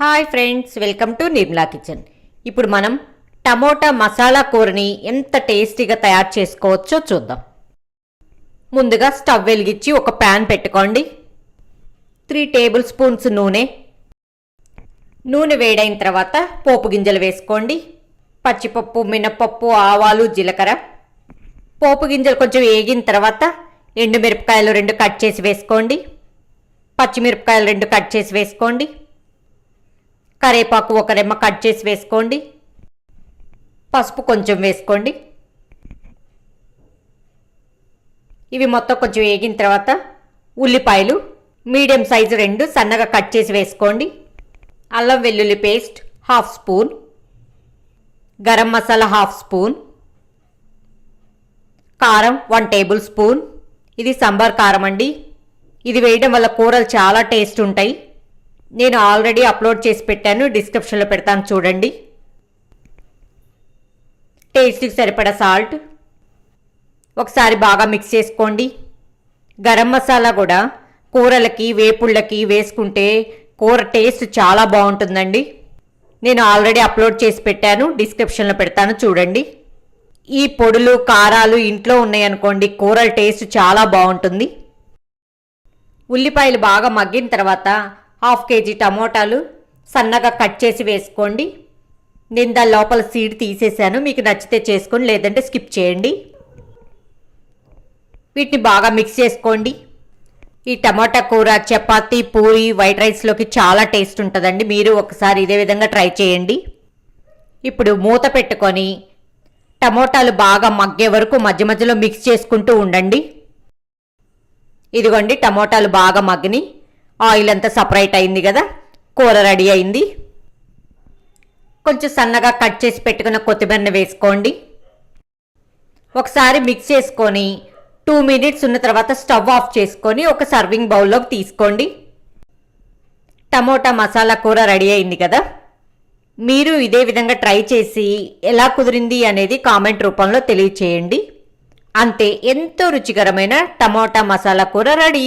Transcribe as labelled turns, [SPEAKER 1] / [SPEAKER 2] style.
[SPEAKER 1] Hi friends welcome to Nirmala kitchen ఇప్పుడు మనం tomato masala కూరని ఎంత టేస్టీగా తయారు చేసుకోవచ్చో చూద్దాం. ముందుగా స్టవ్ వెలిగించి ఒక ప్యాన్ పెట్టుకోండి. త్రీ టేబుల్ స్పూన్స్ నూనె. నూనె వేడైన తర్వాత పోపు గింజలు వేసుకోండి. పచ్చిపప్పు మినపప్పు ఆవాలు జీలకర్ర. పోపు గింజలు కొంచెం వేగిన తర్వాత ఎండుమిరపకాయలు రెండు కట్ చేసి వేసుకోండి. పచ్చిమిరపకాయలు రెండు కట్ చేసి వేసుకోండి. కరేపాకు ఒక రెమ్మ కట్ చేసి వేసుకోండి. పసుపు కొంచెం వేసుకోండి. ఇవి మొత్తం కొంచెం వేగిన తర్వాత ఉల్లిపాయలు మీడియం సైజు రెండు సన్నగా కట్ చేసి వేసుకోండి. అల్లం వెల్లుల్లి paste half spoon. Garam masala half spoon. కారం వన్ టేబుల్ స్పూన్. ఇది సాంబార్ కారం అండి. ఇది వేయడం వల్ల కూరలు చాలా టేస్ట్ ఉంటాయి. నేను ఆల్రెడీ అప్లోడ్ చేసి పెట్టాను డిస్క్రిప్షన్లో పెడతాను చూడండి. టేస్ట్కి సరిపడా సాల్ట్. ఒకసారి బాగా మిక్స్ చేసుకోండి. గరం మసాలా కూడా కూరలకి వేపుళ్ళకి వేసుకుంటే కూర టేస్ట్ చాలా బాగుంటుందండి. నేను ఆల్రెడీ అప్లోడ్ చేసి పెట్టాను డిస్క్రిప్షన్లో పెడతాను చూడండి. ఈ పొడులు కారాలు ఇంట్లో ఉన్నాయనుకోండి కూరల టేస్ట్ చాలా బాగుంటుంది. ఉల్లిపాయలు బాగా మగ్గిన తర్వాత హాఫ్ కేజీ టమోటాలు సన్నగా కట్ చేసి వేసుకోండి. నేను దాని లోపల సీడ్ తీసేసాను. మీకు నచ్చితే చేసుకొని లేదంటే స్కిప్ చేయండి. వీటిని బాగా మిక్స్ చేసుకోండి. ఈ టమాటా కూర చపాతీ పూరి వైట్ రైస్లోకి చాలా టేస్ట్ ఉంటుందండి. మీరు ఒకసారి ఇదే విధంగా ట్రై చేయండి. ఇప్పుడు మూత పెట్టుకొని టమోటాలు బాగా మగ్గే వరకు మధ్య మధ్యలో మిక్స్ చేసుకుంటూ ఉండండి. ఇదిగోండి టమోటాలు బాగా మగ్గిని. ఆయిల్ అంతా సపరేట్ అయింది కదా కూర రెడీ అయింది. కొంచెం సన్నగా కట్ చేసి పెట్టుకున్న కొత్తిమీరని వేసుకోండి. ఒకసారి మిక్స్ చేసుకొని టూ మినిట్స్ ఉన్న తర్వాత స్టవ్ ఆఫ్ చేసుకొని ఒక సర్వింగ్ బౌల్లోకి తీసుకోండి. టమోటా మసాలా కూర రెడీ అయింది కదా. మీరు ఇదే విధంగా ట్రై చేసి ఎలా కుదిరింది అనేది కామెంట్ రూపంలో తెలియచేయండి. అంతే ఎంతో రుచికరమైన టమోటా మసాలా కూర రెడీ.